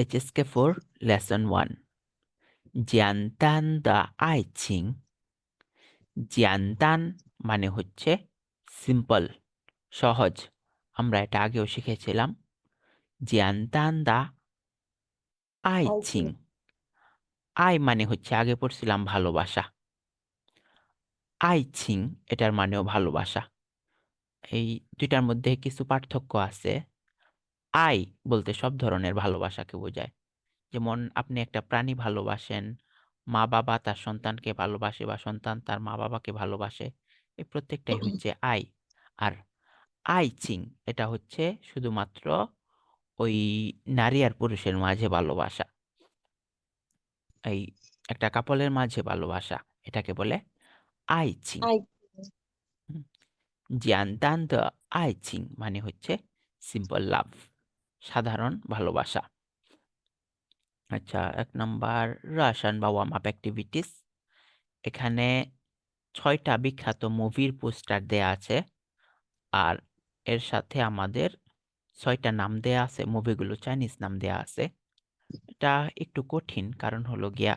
HSK four lesson one 简单的爱情জিয়ান্তান মানে হচ্ছে simple সহজ আমরা এটা আগেও শিখেছিলাম জিয়ান্তান দা আইচিং আই মানে হচ্ছে আগে পড়ছিলাম ভালোবাসা আইচিং এটার মানেও ভালোবাসা এই দুইটার মধ্যে কিছু পার্থক্য আছে আই বলতে সব ধরনের ভালোবাসাকে বোঝায়। যেমন আপনি একটা প্রাণী ভালোবাসেন মা বাবা তার সন্তানকে ভালোবাসে বা সন্তান তার মা বাবাকে ভালোবাসে এই প্রত্যেকটাই হচ্ছে আই। আর আইচিং এটা হচ্ছে শুধুমাত্র ওই নারী আর পুরুষের মাঝে ভালোবাসা। এই একটা কাপলের মাঝে ভালোবাসা এটাকে বলে আইচিং জিয়ান্তান আই চিং। মানে হচ্ছে সিম্পল লাভ সাধারণ ভালোবাসা। আচ্ছা এক নাম্বার রাসান বা ওয়ার্ম আপ অ্যাক্টিভিটিস এখানে ছয়টা বিখ্যাত মুভির পোস্টার দেয়া আছে। আর এর সাথে আমাদের ছয়টা নাম দেয়া আছে মুভিগুলো চাইনিজ নাম দেয়া আছে। এটা একটু কঠিন, কারণ হলো গিয়া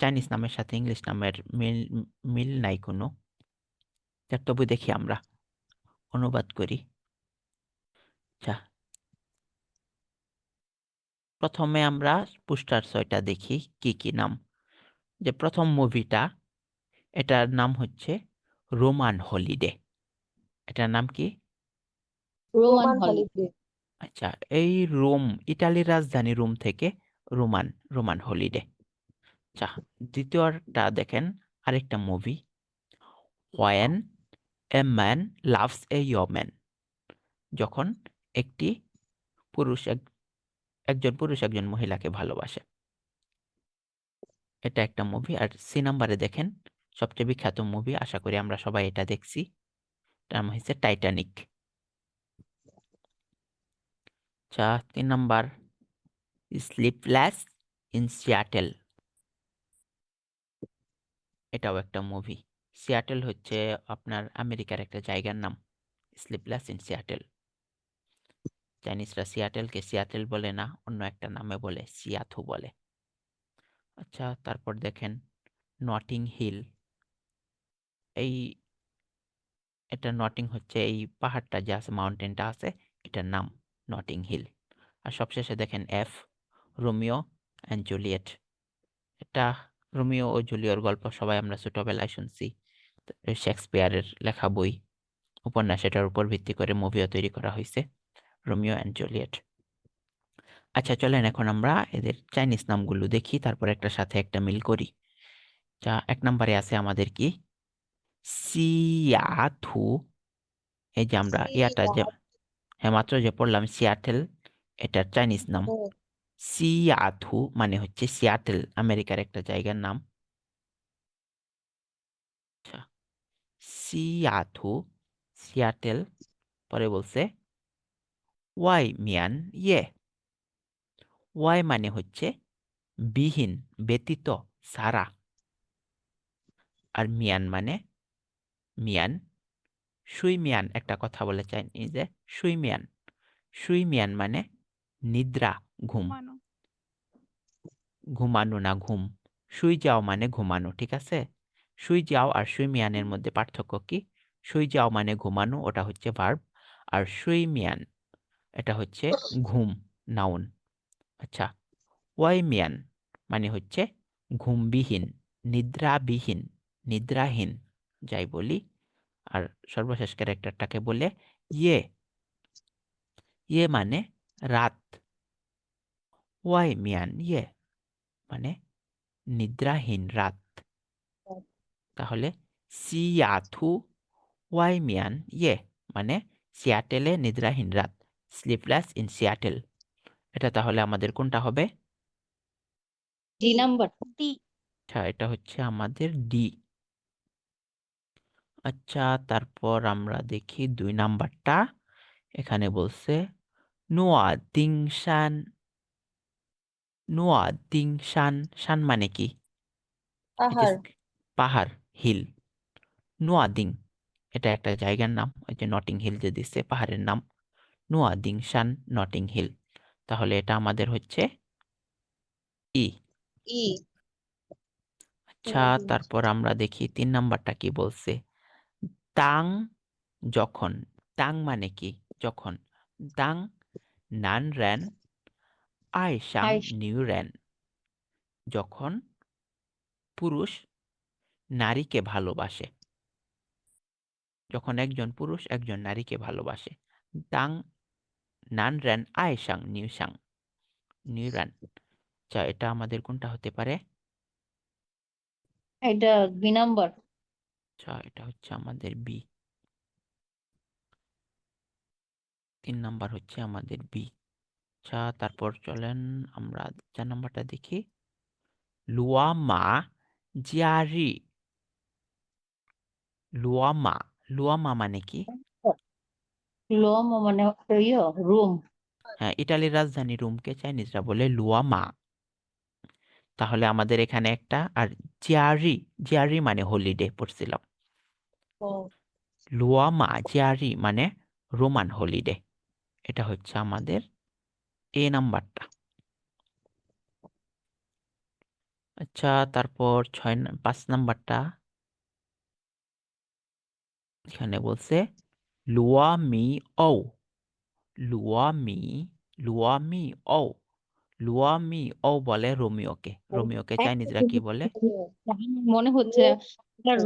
চাইনিজ নামের সাথে ইংলিশ নামের মিল মিল নাই কোনো। তবু দেখি আমরা। অনুবাদ করি। আচ্ছা প্রথমে আমরা পোস্টার ছয়টা দেখি কি কি নাম। যে প্রথম মুভিটা এটার নাম হচ্ছে রোমান হলিডে। এটার নাম কি? Roman holiday. আচ্ছা এই রোম ইটালির রাজধানী রোম থেকে রোমান রোমান হলিডে। আচ্ছা দ্বিতীয়টা দেখেন আরেকটা movie when a man loves a woman যখন একটি পুরুষ এক একজন পুরুষ একজন মহিলাকে ভালোবাসে। এটা একটা মুভি আর সি নাম্বারে দেখেন, সবচেয়ে বিখ্যাত মুভি আশা করি আমরা সবাই এটা দেখছি নাম হচ্ছে টাইটানিক আচ্ছা তিন নাম্বার স্লিপলেস ইন সিয়াটেল এটাও একটা মুভি সিয়াটেল হচ্ছে আপনার আমেরিকার একটা জায়গার নাম স্লিপলেস ইন সিয়াটেল চাইনিজরা সিয়াটেলকে সিয়াটেল বলে না, অন্য একটা নামে বলে সিয়াথু বলে। আচ্ছা তারপর দেখেন নটিং হিল। এই, এটা নটিং হচ্ছে এই পাহাড়টা, যে আছে মাউন্টেনটা আছে, এটার নাম নটিং হিল। আর সবশেষে দেখেন এফ, রোমিও অ্যান্ড জুলিয়েট। এটা রোমিও ও জুলিওর গল্প সবাই আমরা ছোটবেলায় শুনছি। শেক্সপিয়ারের লেখা বই, উপন্যাস এটার উপর ভিত্তি করে মুভিও তৈরি করা হয়েছে রোমিও অ্যান্ড জুলিয়েট। আচ্ছা চলেন এখন আমরা এদের চাইনিজ নামগুলো দেখি তারপর একটা সাথে একটা মিল করি। যা এক নম্বরে আছে আমাদের কি? সিয়াথু। এই যে আমরা ইয়াটা যে হ্যাঁ মাত্র যে পড়লাম সিয়াটেল এটার চাইনিজ নাম। সিয়াথু মানে হচ্ছে সিয়াটেল আমেরিকার একটা জায়গার নাম। আচ্ছা সিয়াথু সিয়াটেল পরে বলছে ওয়াই মিয়ান ইয়ে ওয়াই মানে হচ্ছে বিহীন ব্যতীত সারা আর মিয়ান মানে মিয়ান সুই মিয়ান একটা কথা বলে চাই যে সুই মিয়ান সুই মিয়ান মানে নিদ্রা ঘুম. ঘুমানো। না ঘুম। শুই যাও মানে ঘুমানো ঠিক আছে? শুই যাও আর শুই মিয়ানের মধ্যে পার্থক্য কি? শুই যাও মানে ঘুমানো ওটা হচ্ছে ভার্ব আর শুই মিয়ান এটা হচ্ছে ঘুম নাউন আচ্ছা ওয়াই মিয়ান মানে হচ্ছে ঘুমবিহীন, নিদ্রাবিহীন, নিদ্রাহীন, যাই বলি। আর সর্বশেষ ক্যারেক্টারটাকে বলে ইয়ে। ইয়ে মানে রাত। ওয়াই মিয়ান ইয়ে মানে নিদ্রাহীন, রাত। তাহলে সিয়াথু ওয়াই মিয়ান ইয়ে মানে সিয়াটেলে নিদ্রাহীন, রাত। স্লিপলেস ইন সিয়াটেল এটা তাহলে আমাদের কোনটা হবে? ডি নাম্বার ডি আচ্ছা এটা হচ্ছে আমাদের ডি আচ্ছা তারপর আমরা দেখি দুই নাম্বারটা। এখানে বলছে নোয়া দিং শান নোয়া দিং শান শান মানে কি? পাহাড়। পাহাড় হিল নোয়াদিং এটা একটা জায়গার নাম ওই যে নটিং হিল যে দিচ্ছে পাহাড়ের নাম। নোয়াদিং শান নটিং হিল। তাহলে এটা আমাদের হচ্ছে ই। ই। আচ্ছা তারপর আমরা দেখি তিন নাম্বারটা কি বলছে? তাং যখন তাং মানে কি? যখন তাং নান রেন আই আই নিউ রেন যখন পুরুষ নারীকে ভালোবাসে। যখন একজন পুরুষ একজন নারীকে ভালোবাসে। তাং নান রেন আই সাং নিউ সাং নিউ আচ্ছা এটা আমাদের কোনটা হতে পারে? এটা বি নাম্বার আচ্ছা এটা হচ্ছে আমাদের বি তিন নাম্বার হচ্ছে আমাদের বি আচ্ছা তারপর চলেন আমরা চার নাম্বারটা দেখি। লুয়া মা জিয়ারি। লুয়া মা লুয়া মানে কি? লোম মানে ইয়ে রুম। হ্যাঁ ইটালির রাজধানী রোমকে চাইনিজরা বলে লুয়া মা তাহলে আমাদের এখানে একটা আর জিয়ারি জিয়ারি মানে হলিডে পড়ছিলাম। লুয়া মা জিয়ারি মানে রোমান হলিডে এটা হচ্ছে আমাদের এ নাম্বারটা। আচ্ছা তারপর ছয় পাঁচ নাম্বারটা। এখানে বলছে লুয়া মি ও লুয়া মি লুয়া মি ও লুয়া মি ও বলে রোমিওকে রোমিওকে চাইনিজরা কি বলে? মনে হচ্ছে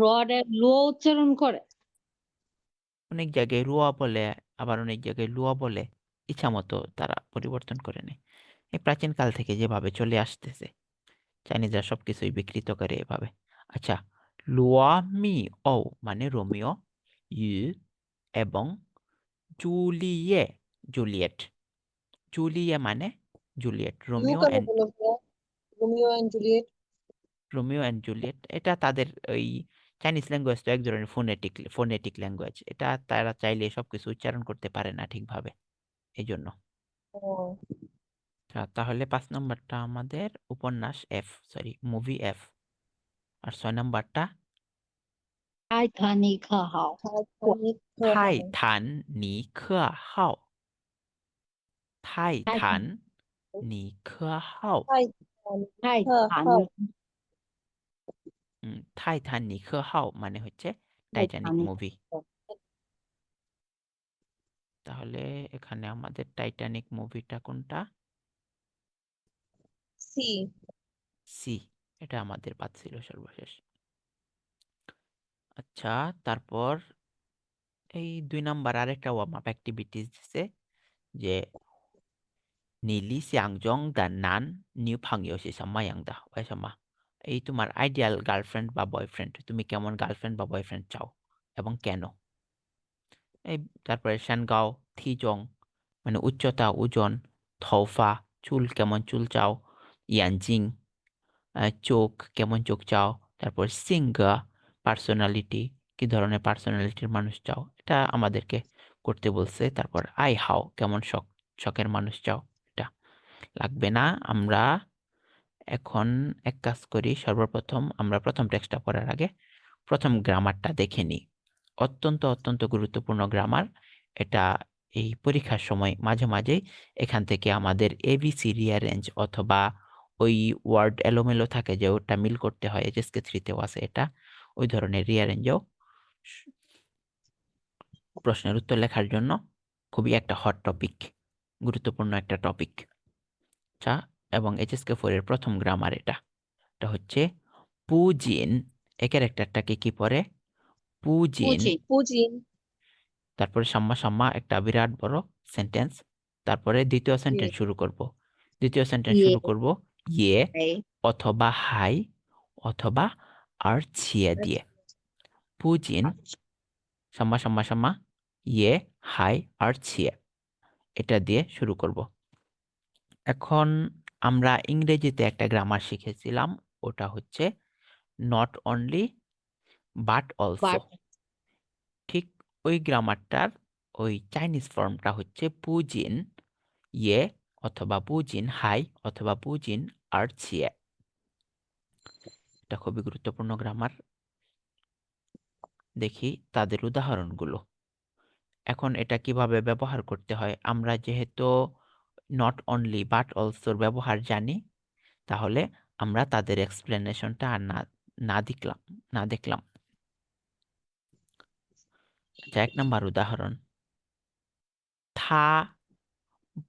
রড এর লো উচ্চারণ করে। অনেক জায়গায় রুয়া বলে আবার অনেক জায়গায় লুয়া বলে। ইচ্ছা মতো তারা পরিবর্তন করে নেয়। এই প্রাচীন কাল থেকে যেভাবে চলে আসতেছে চাইনিজরা সবকিছুই বিকৃত করে এভাবে। আচ্ছা লুয়া মি ও মানে রোমিও ইউ এবং জুলিয়ে জুলিয়েট। জুলিয়ে মানে Juliet Romeo and Romeo and Juliet? Romeo and Juliet এটা তাদের ওই চাইনিজ ল্যাঙ্গুয়েজ তো এক ধরনের ফোনেটিক ফোনেটিক ল্যাঙ্গুয়েজ। এটা তারা চাইলে সবকিছু উচ্চারণ করতে পারে না ঠিকভাবে এই জন্য তাহলে পাঁচ নম্বরটা আমাদের উপন্যাস এফ সরি মুভি এফ আর ছয় নম্বরটা 泰坦尼克号 থাই থান নি খা হাও থাই থাই থান নি খা হাও 泰坦 উম, থাই থান নি খা হাও মানে হচ্ছে টাইটানিক টাইটানিক। মুভি তাহলে এখানে আমাদের টাইটানিক মুভিটা কোনটা সি সি এটা আমাদের বাদ ছিল সর্বশেষ আচ্ছা তারপর এই দুই নাম্বার আরেকটা ওয়ার্ম আপ অ্যাক্টিভিটিস দিছে যে 你理想中的男女朋友是什么样的？为什么？এই তোমার আইডিয়াল গার্লফ্রেন্ড বা বয়ফ্রেন্ড তুমি কেমন গার্লফ্রেন্ড বা বয়ফ্রেন্ড চাও এবং কেন এই তারপরে শ্যানগাও থিজং মানে উচ্চতা ওজন থৌফা চুল কেমন চুল চাও ইয়ানজিং চোখ কেমন চোখ চাও তারপর সিঙ্গা পার্সোনালিটি কি ধরনের পার্সোনালিটির মানুষ চাও? এটা আমাদেরকে করতে বলছে। তারপর, আই হাও, কেমন শখ, শখের মানুষ চাও? এটা লাগবে না। আমরা এখন এক কাজ করি, সর্বপ্রথম আমরা প্রথম টেক্সটটা পড়ার আগে প্রথম গ্রামারটা দেখে নিই। অত্যন্ত অত্যন্ত গুরুত্বপূর্ণ গ্রামার। এটা এই পরীক্ষার সময় মাঝে মাঝেই এখান থেকে আমাদের এবিসি রিয়ারেঞ্জ অথবা ওই ওয়ার্ড এলোমেলো থাকে যে ওটা মিল করতে হয় এইচএসকে থ্রিতেও আছে এটা। ওই ধরনের রিয়ারেঞ্জও প্রশ্নের উত্তর লেখার জন্য খুবই একটা হট টপিক গুরুত্বপূর্ণ একটা টপিক আচ্ছা এবং এইচএসকে ফোর এর প্রথম গ্রামার এটা। এটা হচ্ছে পুজিন এই ক্যারেক্টারটাকে কি পড়ে? পুজিন। পুজিন। তারপরে সাম্মা সাম্মা একটা বিরাট বড় সেন্টেন্স তারপরে দ্বিতীয় সেন্টেন্স শুরু করব। দ্বিতীয় সেন্টেন্স ইয়ে। শুরু করব ইয়ে অথবা হাই অথবা আর ছিয়ে দিয়ে পুজিন সাম্মা সাম্মা সাম্মা ইয়ে হাই আর ছিয়ে এটা দিয়ে শুরু করব। এখন আমরা ইংরেজিতে একটা গ্রামার শিখেছিলাম। ওটা হচ্ছে নট অনলি বাট অলসো ঠিক ওই গ্রামারটার ওই চাইনিজ ফর্মটা হচ্ছে পুজিন ইয়ে অথবা পুজিন হাই অথবা পুজিন আর ছিয়ে এটা খুবই গুরুত্বপূর্ণ গ্রামার দেখি তাদের উদাহরণগুলো। এখন এটা কীভাবে ব্যবহার করতে হয়? আমরা যেহেতু নট অনলি বাট অলসোর ব্যবহার জানি, তাহলে আমরা তাদের এক্সপ্লেনেশনটা আর না না দেখলাম না দেখলাম। আচ্ছা এক নম্বর উদাহরণ। থা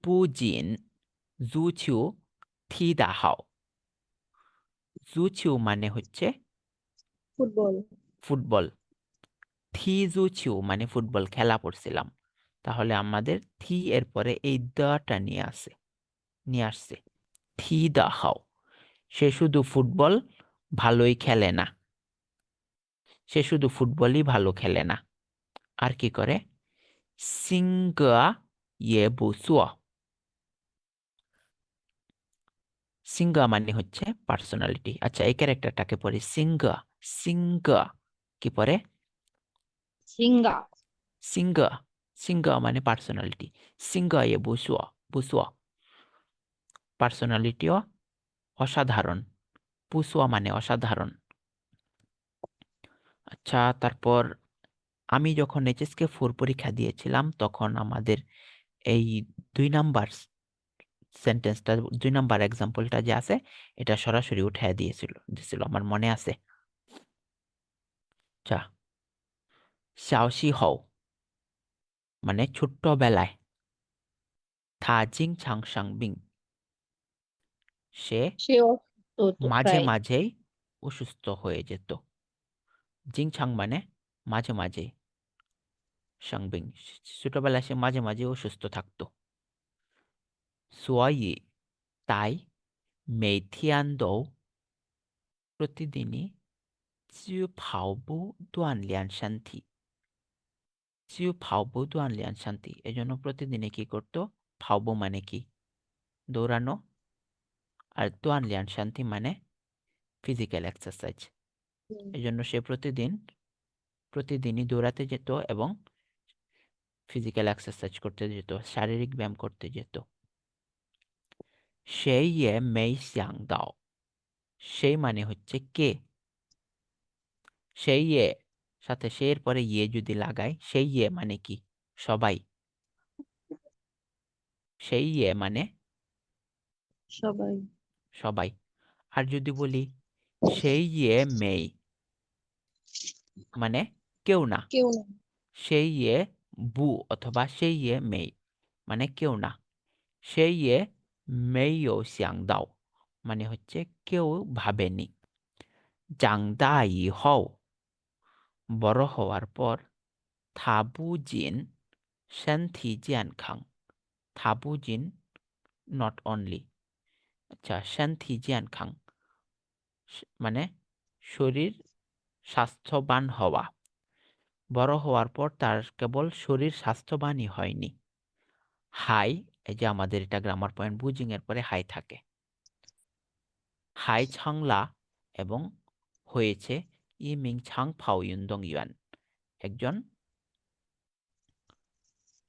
বুজিন জুচিউ থিদা হাও। জুচিউ মানে হচ্ছে ফুটবল। ফুটবল। থি জুচিউ মানে ফুটবল খেলা পড়ছিলাম। তাহলে আমাদের থি এর পরে এই দটা নিয়ে আসে নিয়ে আসছে। থি দা হাও। সে শুধু ফুটবল ভালোই খেলে না। সে শুধু ফুটবলই ভালো খেলে না। আর কি করে? সিঙ্গা ইয়ে বুসুয়া সিঙ্গা মানে হচ্ছে পার্সোনালিটি আচ্ছা এই ক্যারেক্টারটাকে পড়ে সিঙ্গা সিঙ্গা কি পরে? সিঙ্গা। সিঙ্গা সিঙ্গা মানে পার্সোনালিটি সিঙ্গা ইয়ে বুসুয়া। বুসুয়া পার্সোনালিটিও অসাধারণ। পুসুয়া মানে অসাধারণ। আচ্ছা তারপর আমি যখন এইচএসকে ফোর পরীক্ষা দিয়েছিলাম তখন আমাদের এই দুই নাম্বার সেন্টেন্সটা দুই নাম্বার এক্সাম্পলটা যে আছে এটা সরাসরি উঠায় দিয়েছিল দিয়েছিল আমার মনে আছে। আচ্ছা সাহসী হও। মানে ছোট্টবেলায়। থা জিং ছাং সাং বিং সে মাঝে মাঝেই অসুস্থ হয়ে যেত। জিং ছাং মানে মাঝে মাঝে সাংবিং ছোটবেলায় সে মাঝে মাঝে অসুস্থ থাকতো। ফাওবু দোয়ান লিয়ান শান্তি শান্তি এজন্য প্রতিদিনে কি করতো ফাওবু মানে কি দৌড়ানো আর দোয়ান লিয়ান শান্তি মানে ফিজিক্যাল এক্সারসাইজ। এই জন্য সে প্রতিদিন প্রতিদিনই দৌড়াতে যেত এবং ফিজিক্যাল এক্সারসাইজ করতে যেত শারীরিক ব্যায়াম করতে যেত সেই ইয়ে মেই সিয়াং দাও সেই মানে হচ্ছে কে সেই ইয়ে সাথে সে এর পরে ইয়ে যদি লাগাই সেই ইয়ে মানে কি সবাই সেই ইয়ে মানে সবাই সবাই আর যদি বলি সেই ইয়ে মেই মানে কেউ না কেউ না সেই ইয়ে বু অথবা সেই ইয়ে মেই মানে কেউ না সেই ইয়ে মেইও সিয়াং দাও মানে হচ্ছে কেউ ভাবেনি জাংদা ই হও বড় হওয়ার পর থাবুজিন শান্তি জিয়ান খাং থাবুজিন নট অনলি আচ্ছা শান্তি জিয়ান খাং মানে শরীর স্বাস্থ্যবান হওয়া। বড় হওয়ার পর তার কেবল শরীর স্বাস্থ্যবানই হয়নি। হাই এই যে আমাদের এটা গ্রামার পয়েন্ট বুজিং এর পরে হাই থাকে। হাই ছাংলা এবং হয়েছে ই মিং ছাং ফাও ইউন্দং ইয়ান একজন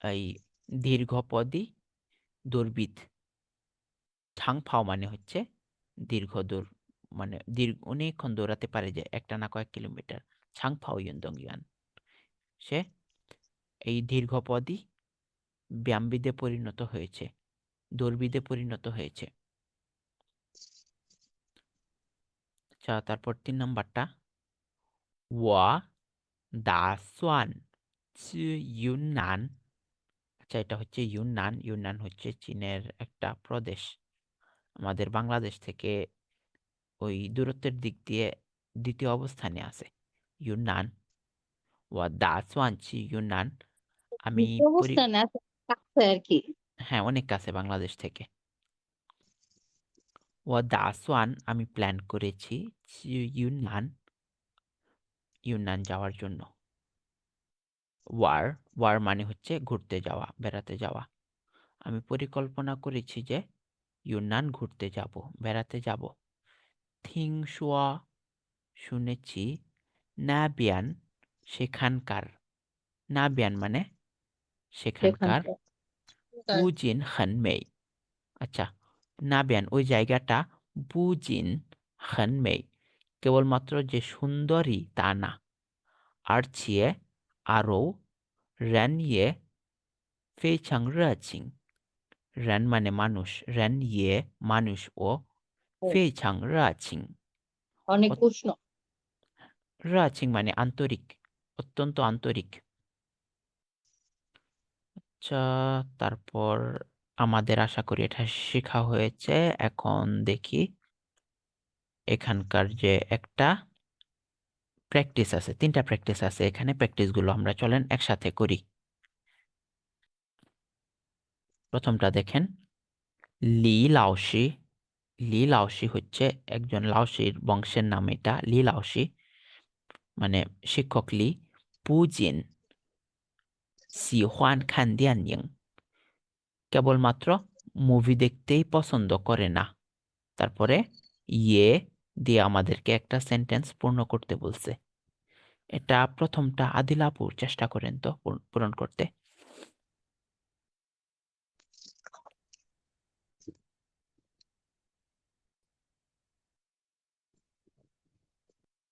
এই দীর্ঘপদী দৌড়বিদ ছাং ফাও মানে হচ্ছে দীর্ঘ দৌড় মানে দীর্ঘ অনেকক্ষণ দৌড়াতে পারে যে একটা না কয়েক কিলোমিটার। ছাং ফাও ইউন্দং ইয়ান সে এই দীর্ঘপদী ব্যায়ামবিদে পরিণত হয়েছে দৌড়বিদে পরিণত হয়েছে। আচ্ছা তারপর তিন নম্বরটা। ওয়া দা সোয়ান ইউনান। আচ্ছা এটা হচ্ছে ইউনান। ইউনান হচ্ছে চীনের একটা প্রদেশ। আমাদের বাংলাদেশ থেকে ওই দূরত্বের দিক দিয়ে দ্বিতীয় অবস্থানে আছে। ইউনান। ওয়া দা সোয়ান ইউনান। আমি কাছে আর কি হ্যাঁ অনেক কাছে বাংলাদেশ থেকে। ও দাসওয়ান আমি প্ল্যান করেছি চি- ইউনান ইউনান যাওয়ার জন্য। ওয়ার ওয়ার মানে হচ্ছে ঘুরতে যাওয়া বেড়াতে যাওয়া। আমি পরিকল্পনা করেছি যে ইউনান ঘুরতে যাব বেড়াতে যাব। থিংশুয়া শুনেছি নাবিয়ান সেখানকার। নাবিয়ান মানে সেখানকার সেখানকার। বুজিন হানমেই আচ্ছা না বেন ওই জায়গাটা বুজিন হানমেই কেবলমাত্র যে সুন্দরী তা না। আর ছিয়ে আরও রেন ইয়ে ফেছাং রাচিং রেন মানে মানুষ রেন ইয়ে মানুষ ও ফেছাং রাচিং অনেক উষ্ণ। রাচিং মানে আন্তরিক অত্যন্ত আন্তরিক। আচ্ছা তারপর আমাদের আশা করি এটা শেখা হয়েছে। এখন দেখি এখানকার যে একটা প্র্যাকটিস আছে, তিনটা প্র্যাকটিস আছে। এখানে প্র্যাকটিসগুলো আমরা চলেন একসাথে করি। প্রথমটা দেখেন, লি লাওসি। লি লাওসি হচ্ছে একজন লাউসির বংশের নাম এটা। লি লাওসি মানে শিক্ষক লি পুজিন। সিহান খান দিয়ানিং কেবলমাত্র মুভি দেখতেই পছন্দ করে না তারপরে ইয়ে দিয়ে আমাদেরকে একটা সেন্টেন্স পূর্ণ করতে বলছে এটা প্রথমটা আদিলাপুর চেষ্টা করেন তো পূর- পূরণ করতে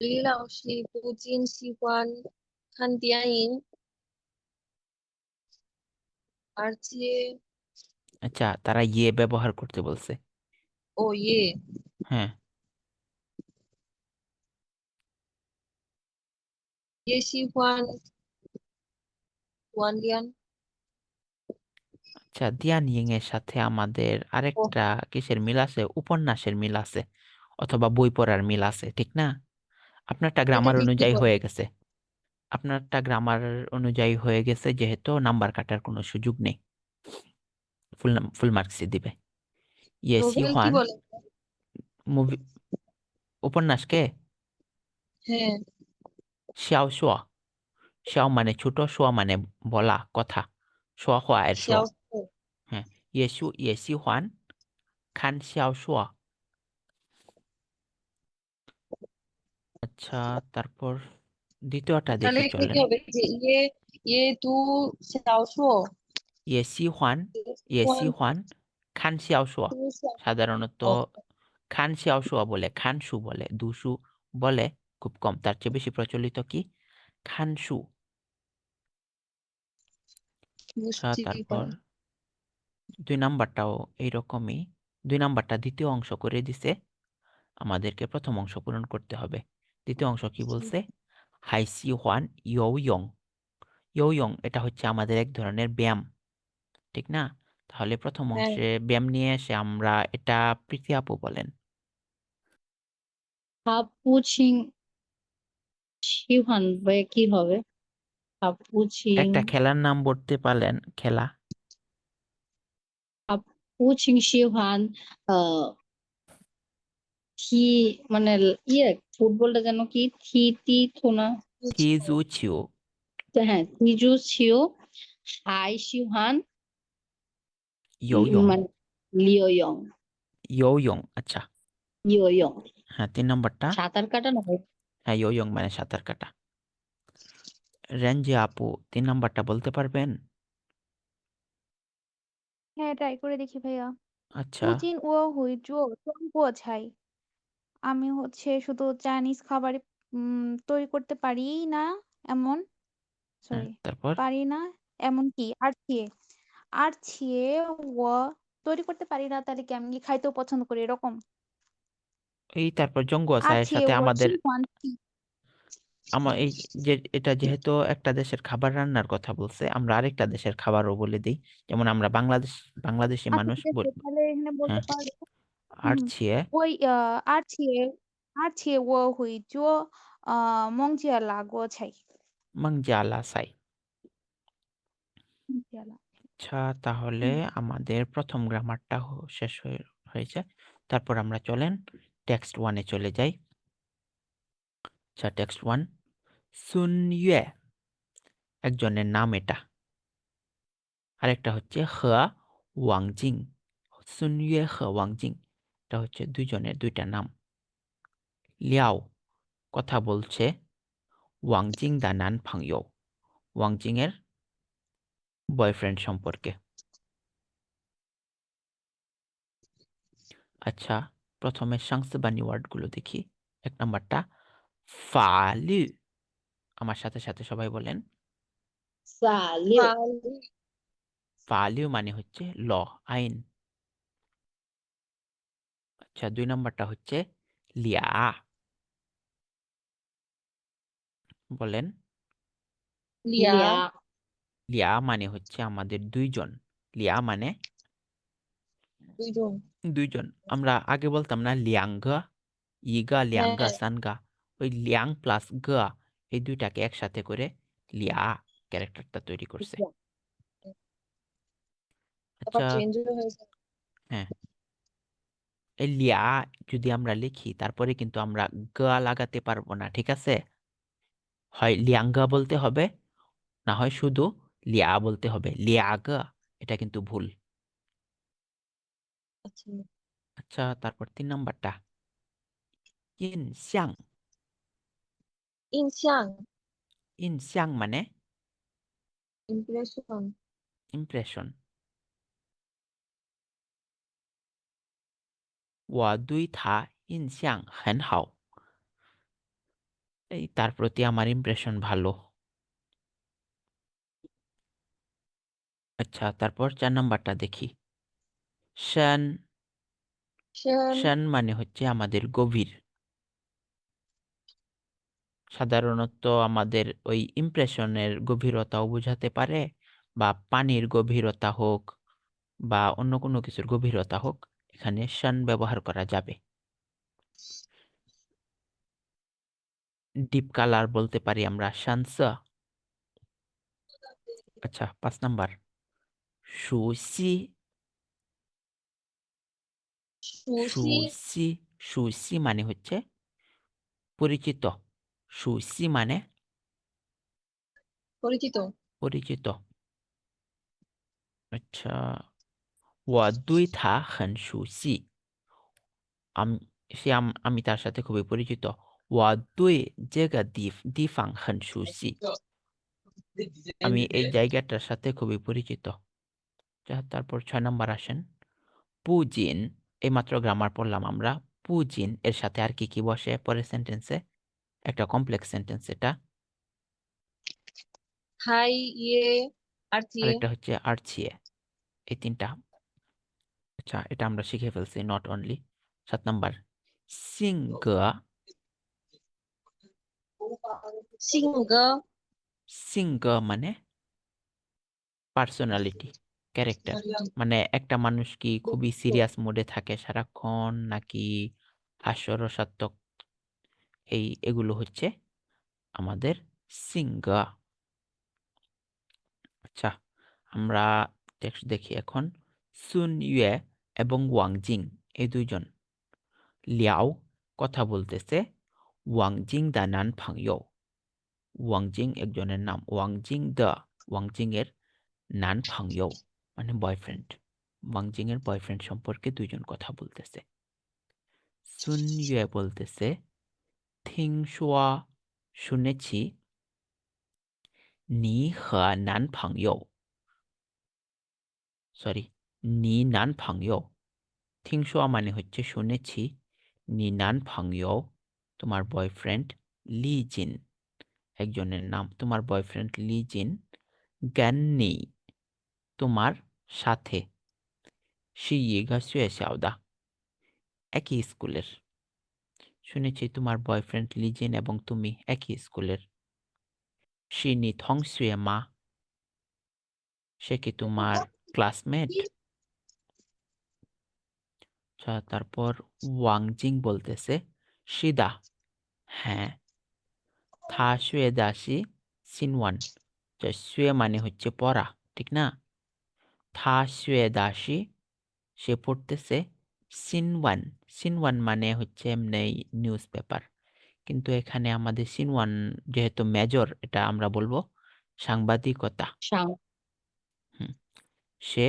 李老师不仅喜欢看电影， আর যে আচ্ছা তারা ইয়ে ব্যবহার করতে বলছে। ও ইয়ে। হ্যাঁ। ইয়ে ওয়ান ওয়ান লিয়ান। আচ্ছা দিয়ান ইয়িং এর সাথে আমাদের আরেকটা কিসের মিল আছে? উপন্যাসের মিল আছে অথবা বই পড়ার মিল আছে ঠিক না? আপনারটা গ্রামার অনুযায়ী হয়ে গেছে। আপনারটা গ্রামার অনুযায়ী হয়ে গেছে যেহেতু নাম্বার কাটার কোনো সুযোগ নেই। ফুল ফুল মার্কসই দিবে। ইয়েস ইউ ওয়ান মুভি উপন্যাসকে? হ্যাঁ। শিয়াও শোয়া শিয়াও মানে ছোট শোয়া মানে বলা কথা। শোয়া হওয়া এর শুয়া হ্যাঁ ইয়েস ইউ ইয়েস খান শিয়াও শোয়া আচ্ছা তারপর দ্বিতীয়টা দেখি তাহলে কি হবে যে ইয়ে ইয়ে তু xiao ইয়ে সি হুয়ান ইয়ে সি হুয়ান। খান xiao সাধারণত খান xiao বলে খানসু বলে দুশু বলে খুব কম তার চেয়ে বেশি প্রচলিত কি? খান সু। তারপর দুই নাম্বারটাও এইরকমই দুই নাম্বারটা দ্বিতীয় অংশ করে দিছে। আমাদেরকে প্রথম অংশ পূরণ করতে হবে। দ্বিতীয় অংশ কি আচ্ছা। বলছে? হাইসি হোয়ান ইয়ং ইয়ং এটা হচ্ছে আমাদের এক ধরনের ব্যায়াম ঠিক না? তাহলে প্রথম অংশে ব্যায়াম নিয়ে এসে আমরা এটা প্রীতি আপু বলেন। হাপুচিং একটা খেলার নাম বলতে পারলেন খেলা। থি মানে ইয়ে ফুটবলটা যেন কি? থি তি থোনা থিজু ছিও। হ্যাঁ থিজু ছিও হাই শিহান মানে লিওয়ং ইয়োয়ং আচ্ছা। ইয়ং। হ্যাঁ তিন নম্বরটা। সাঁতার কাটা না? হ্যাঁ ইয়োয়ং মানে সাঁতার কাটা। রেঞ্জে আপু তিন নম্বরটা বলতে পারবেন? হ্যাঁ ট্রাই করে দেখি ভাইয়া। আচ্ছা। ও হুই জো পো ছাই। আমি হচ্ছে শুধু চাইনিজ খাবার উম তৈরি করতে হ্যাঁ, পারি না এমন হ্যাঁ, সরি তারপর? পারি না এমনকি আর আর ছিয়ে ও তৈরি করতে পারি না তাহলে কি আমি কি খাইতেও পছন্দ করি এরকম? এই তারপর জঙ্গু আছে আর এর ছিয়ে সাথে ও আমাদের চিওয়ান কি? আমার এই যে এটা যেহেতু একটা দেশের খাবার রান্নার কথা বলছে আমরা আরেকটা দেশের খাবারও বলে দিই। যেমন আমরা বাংলাদেশ বাংলাদেশি আচ্ছা মানুষ ঠিক আছে তাহলে এখানে বলতে হ্যাঁ। পারব। আর হুম ছিয়ে 我呃而且而且我会做呃孟加拉国菜 মাংজালা সাই 孟加拉 আচ্ছা তাহলে আমাদের প্রথম গ্রামারটা হ- শেষ হয়ে হয়েছে তারপর আমরা চলেন টেক্সট ওয়ানে চলে যাই আচ্ছা টেক্সট ওয়ান সুন ইয়ে একজনের নাম এটা আরেকটা হচ্ছে হ ওয়াংজিং সুন ইয়ে হ ওয়াংজিং এটা হচ্ছে দুইজনের দুইটা নাম। লিয়াও কথা বলছে ওয়াংজিং দা নান ফাংইউ ওয়াংজিং এর বয়ফ্রেন্ড সম্পর্কে। আচ্ছা প্রথমে সাংস্বানি ওয়ার্ডগুলো দেখি। এক নম্বরটা ফালি আমার সাথে সাথে সবাই বলেন। সালিও 法律 ফালু মানে হচ্ছে ল আইন। আচ্ছা দুই নাম্বারটা হচ্ছে লিয়া। বলেন। লিয়া। লিয়া। মানে হচ্ছে আমাদের দুইজন। লিয়া মানে? দুইজন। দুইজন। আমরা আগে বলতাম না লিয়াঙ্গা ইগা লিয়াঙ্গা হ্যাঁ। সানগা। ওই লিয়াং প্লাস গা এই দুইটাকে একসাথে করে লিয়া ক্যারেক্টারটা তৈরি করছে। আচ্ছা এই লিয়া যদি আমরা লিখি তারপরে কিন্তু আমরা গা লাগাতে পারব না ঠিক আছে? হয় লিয়াঙ্গা বলতে হবে না হয় শুধু লিয়া বলতে হবে। লিয়াগা এটা কিন্তু ভুল। আচ্ছা। আচ্ছা তারপর তিন নাম্বারটা। ইন শ্যাং। ইনসাং ইন শ্যাং মানে? ইমপ্রেশন। impression 我对他印象很好 এই তার প্রতি আমার ইমপ্রেশন ভালো আচ্ছা তারপর চার নাম্বারটা দেখি শান সেন শান মানে হচ্ছে আমাদের গভীর সাধারণত আমাদের ওই ইমপ্রেশনের গভীরতাও বোঝাতে পারে বা পানির গভীরতা হোক বা অন্য কোনো কিছুর গভীরতা হোক এখানে শান ব্যবহার করা যাবে। ডিপ কালার বলতে পারি আমরা শানসা আচ্ছা পাঁচ নাম্বার। সুসি সুসি সুসি মানে হচ্ছে পরিচিত। সুসি মানে পরিচিত। পরিচিত। আচ্ছা। 我对他很熟悉 আমি সে আম- আমি তার সাথে খুবই পরিচিত 我对这个地地方很熟悉আমি এই জায়গাটার সাথে খুবই পরিচিত যা তারপর ছয় নম্বর আসেন পুজিন এইমাত্র গ্রামার পড়লাম আমরা পুজিন এর সাথে আর কি কি বসে পরের সেন্টেন্সে একটা কমপ্লেক্স সেন্টেন্স এটা হাই ইয়ে আর আর দিয়ে একটা হচ্ছে আর্চিয়ে এই তিনটা আচ্ছা এটা আমরা শিখে ফেলছি নট অনলি সাত নাম্বার। সিংগ সিংগ সিংগ মানে পার্সোনালিটি ক্যারেক্টার মানে একটা মানুষ কি খুবই সিরিয়াস মোডে থাকে সারাক্ষণ নাকি হাস্যরসাত্মক এই এগুলো হচ্ছে আমাদের সিংহ আচ্ছা আমরা টেক্সট দেখি এখন। সুন ইয়ে এবং ওয়াংজিং এই দুইজন। লিয়াও কথা বলতেছে, ওয়াংজিং দা নান ফাংইও ওয়াংজিং একজনের নাম, ওয়াংজিং দা। ওয়াংজিং এর নান ফাংইও মানে বয়ফ্রেন্ড ওয়াংজিং এর বয়ফ্রেন্ড সম্পর্কে দুইজন কথা বলতেছে। সুন ইয়ে বলতেছে, থিং শুয়া, শুনেছি। নি হ নান ফাংইও সরি, নি নান ফাংইও থিং শুয়া মানে হচ্ছে শুনেছি নি নান ফাংইও তোমার বয়ফ্রেন্ড লি জিন একজনের নাম তোমার বয়ফ্রেন্ড লি জিন জ্ঞান তোমার সাথে শিইগা শুয়ে সাউদা একই স্কুলের শুনেছি তোমার বয়ফ্রেন্ড লিজিন এবং তুমি একই স্কুলের শিনি থং শুয়ে মা সে কি তোমার ক্লাসমেট আচ্ছা তারপর ওয়াংজিং বলতেছে। সিদা। হ্যাঁ। থা শুয়ে দাসি সিনওয়ান। শুয়ে মানে হচ্ছে পড়া ঠিক না? থা শুয়ে দাসি সে পড়তেছে সিনওয়ান। সিনওয়ান মানে হচ্ছে এমনি নিউজ পেপার। কিন্তু এখানে আমাদের সিনওয়ান যেহেতু মেজর এটা আমরা বলব সাংবাদিকতা। সে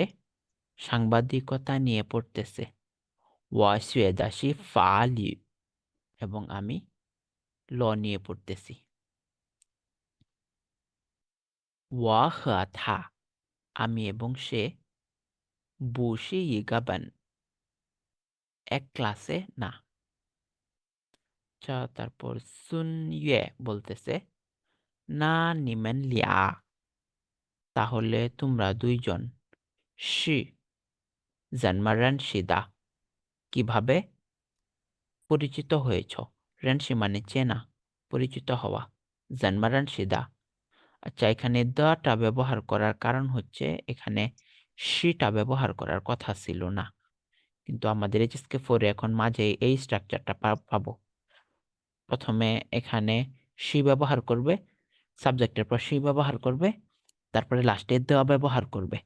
সাংবাদিকতা নিয়ে পড়তেছে। ওয়া শুয়ে দাসি ফালি এবং আমি ল নিয়ে পড়তেছি। ওয়া থা আমি এবং সে বসে ইগাবান এক ক্লাসে না। আচ্ছা তারপর সুন ইয়ে বলতেছে, না নিমেন লিয়া তাহলে তোমরা দুইজন শি জন্মারান সিদা কীভাবে পরিচিত হয়েছ? রেনসি মানে চেনা পরিচিত হওয়া। জানমারান সিদা আচ্ছা এখানে দাটা ব্যবহার করার কারণ হচ্ছে এখানে সিটা ব্যবহার করার কথা ছিল না। কিন্তু আমাদের এইচএসকে ফোরে এখন মাঝে এই স্ট্রাকচারটা পাবো। প্রথমে এখানে সি ব্যবহার করবে, সাবজেক্টের পর সি ব্যবহার করবে, তারপরে লাস্টে দেওয়া ব্যবহার করবে।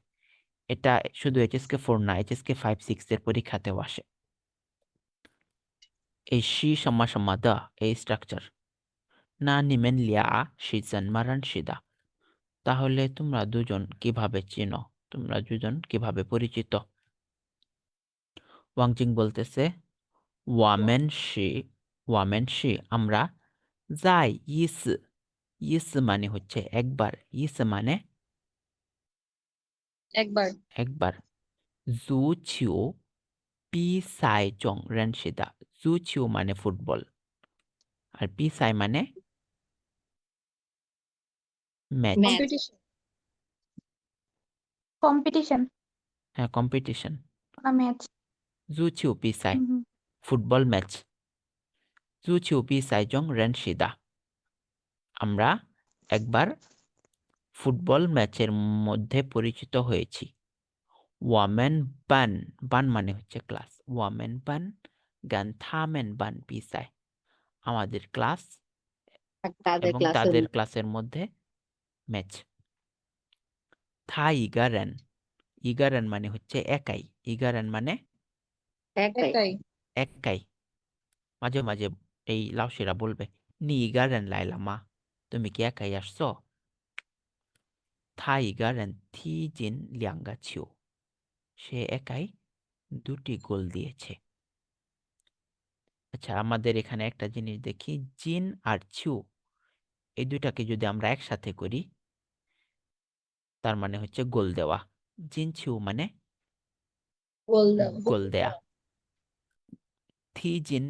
এটা শুধু এইচএসকে ফোর না এইচএসকে ফাইভ সিক্সের পরীক্ষাতেও আসে। এই সি সম্মা সম্মা দা এই স্ট্রাকচার না নিমেন লিয়া সিজন মারান সিদা তাহলে তোমরা দুজন কীভাবে চিনো তোমরা দুজন কীভাবে পরিচিত ওয়াংজিং বলতেছে ওয়ামেন শি ওয়ামেন শি আমরা যাই ইস ইস মানে হচ্ছে একবার ইস মানে একবার একবার জু ছিও পি সাই চং রেনশিদা জু ছিও মানে ফুটবল। আর পি সাই মানে ম্যাচ কম্পিটিশন কম্পিটিশন হ্যাঁ কম্পিটিশন ম্যাচ জু ছিও পি সাই ফুটবল ম্যাচ জু ছিও পি সাই চং রেনশিদা আমরা একবার ফুটবল ম্যাচের মধ্যে পরিচিত হয়েছি। ওয়ামেন বান বান মানে হচ্ছে ক্লাস ওয়ামেন বান গান থামেন বান পিসায়। আমাদের ক্লাস তাদের এবং ক্লাসের তাদের ক্লাসের মধ্যে ম্যাচ। থা ইগারেন। ইগারেন মানে হচ্ছে একাই। ইগারেন মানে একাই। একাই। মাঝে মাঝে এই লাউসিরা বলবে নি ইগারেন লাইলা মা তুমি কি একাই আসছো? থা ইগারেন থি জিন লিয়াঙ্গা ছিও। সে একাই দুটি গোল দিয়েছে। আচ্ছা আমাদের এখানে একটা জিনিস দেখি জিন আর ছিউ। এই দুইটাকে যদি আমরা একসাথে করি তার মানে হচ্ছে গোল দেওয়া। জিন ছিউ মানে গোল দাও গোল দেয়া। থি জিন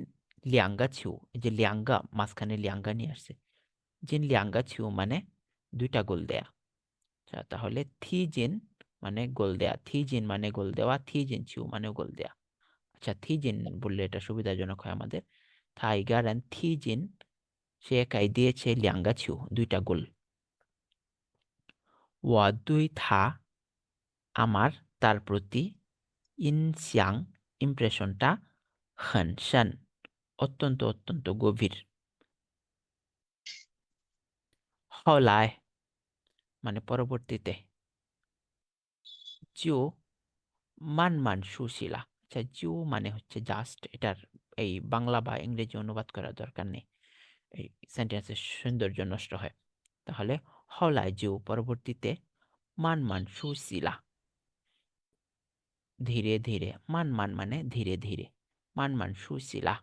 লিয়াঙ্গা ছিউ এই যে লিয়াঙ্গা মাঝখানে লিয়াঙ্গা নিয়ে আসছে। জিন লিয়াঙ্গা ছিউ মানে দুইটা গোল দেয়া। আচ্ছা তাহলে থি জিন মানে গোল দেয়া থি জিন মানে গোল দেওয়া থি জিন ছিউ মানে গোল দেয়া। আচ্ছা থি জিন বললে এটা সুবিধাজনক হয় আমাদের। থাইগার অ্যান্ড থিজিন, সে একাই দিয়েছে লিয়াঙ্গা ছিউ দুইটা গোল। ওয়া দুই থা আমার, তার প্রতি ইনসিয়াং ইমপ্রেশনটা হনসান, অত্যন্ত অত্যন্ত গভীর। হলায় মানে পরবর্তীতে। জিও মান মান সুশীলা আচ্ছা জিও মানে হচ্ছে জাস্ট এটার এই বাংলা বা ইংরেজি অনুবাদ করার দরকার নেই। এই সেন্টেন্সের সৌন্দর্য নষ্ট হয়। তাহলে হলায় জিও পরবর্তীতে মান মান সুশীলা। ধীরে ধীরে মান মান মানে ধীরে ধীরে মান মান সুশীলা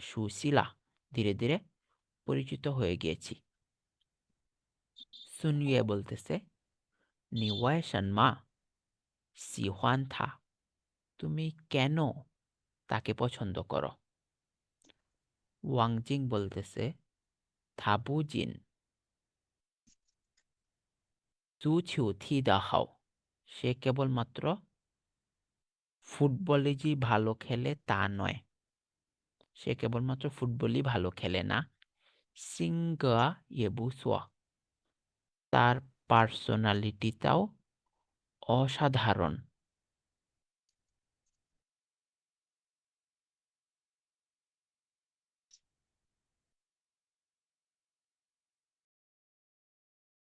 সুশীলা, ধীরে ধীরে পরিচিত হয়ে গিয়েছি। সুনিয়ে বলতেছে নিওয়াইশন মা সিহান থা। তুমি কেন তাকে পছন্দ করো? ওয়াংজিং বলতেছে থাবুজিন জুছিউ থি দা হাও। সে কেবলমাত্র ফুটবলে যে ভালো খেলে তা নয়। সে কেবলমাত্র ফুটবলই ভালো খেলে না। সিঙ্গা ইয়েবুসোয়া তার পার্সোনালিটিটাও অসাধারণ।